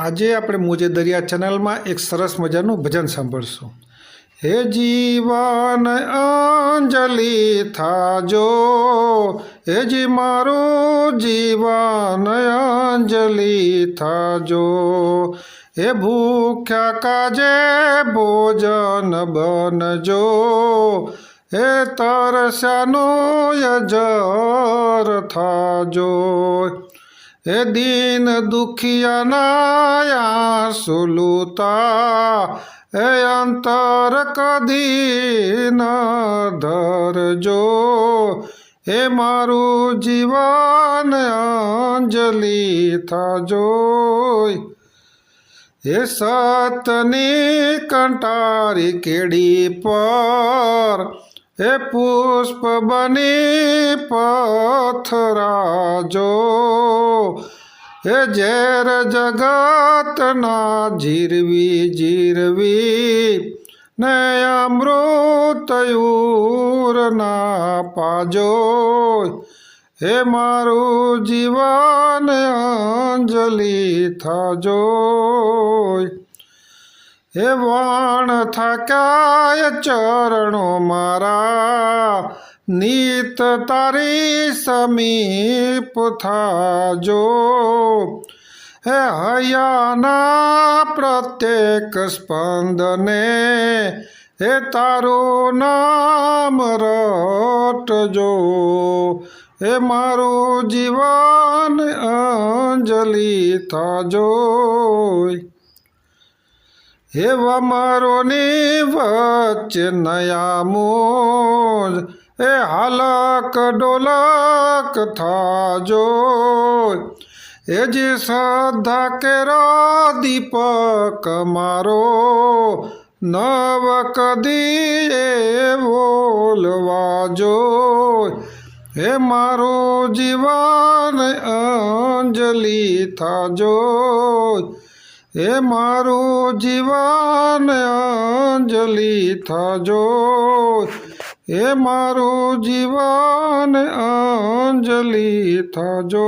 આજે આપણે મોજે દરિયા ચેનલમાં એક સરસ મજાનું ભજન સાંભળશું. હે જીવન અંજલિ થાજો, હે જી મારો જીવન અંજલિ થાજો, હે ભૂખ્યા કાજે ભોજન બનજો, હે તરસ્યાનો યજર થાજો. હે દીન દુખિયાના સુલુતા હે અંતર કદી ન ધરજો હે મારું જીવન અંજલિ થાજો. હે સતની કંટારી કેડી પર હે પુષ્પ બની પથરાજો. હે ઝેર જગતના જીરવી જીરવી ને અમૃત ના પાજો. હે મારું જીવન અંજલિ થાજો. હે વણ થકાય ચરણો મારા, નીત તારી સમીપ થાજો. હે હયાના પ્રત્યેક સ્પંદને, હે તારું નામ રટજો. હે મારું જીવન અંજલિ થાજો. હે ની વચ્ચે નયા મોજ હે હાલક ડોલક થાજો. એ જે શ્રદ્ધા કેરો દીપક મારો, નવ કદી એ બોલવાજો. હે મારો જીવન અંજલિ થાજો. હે મારું જીવન અંજલિ થજો. હે મારું જીવન અંજલિ થજો.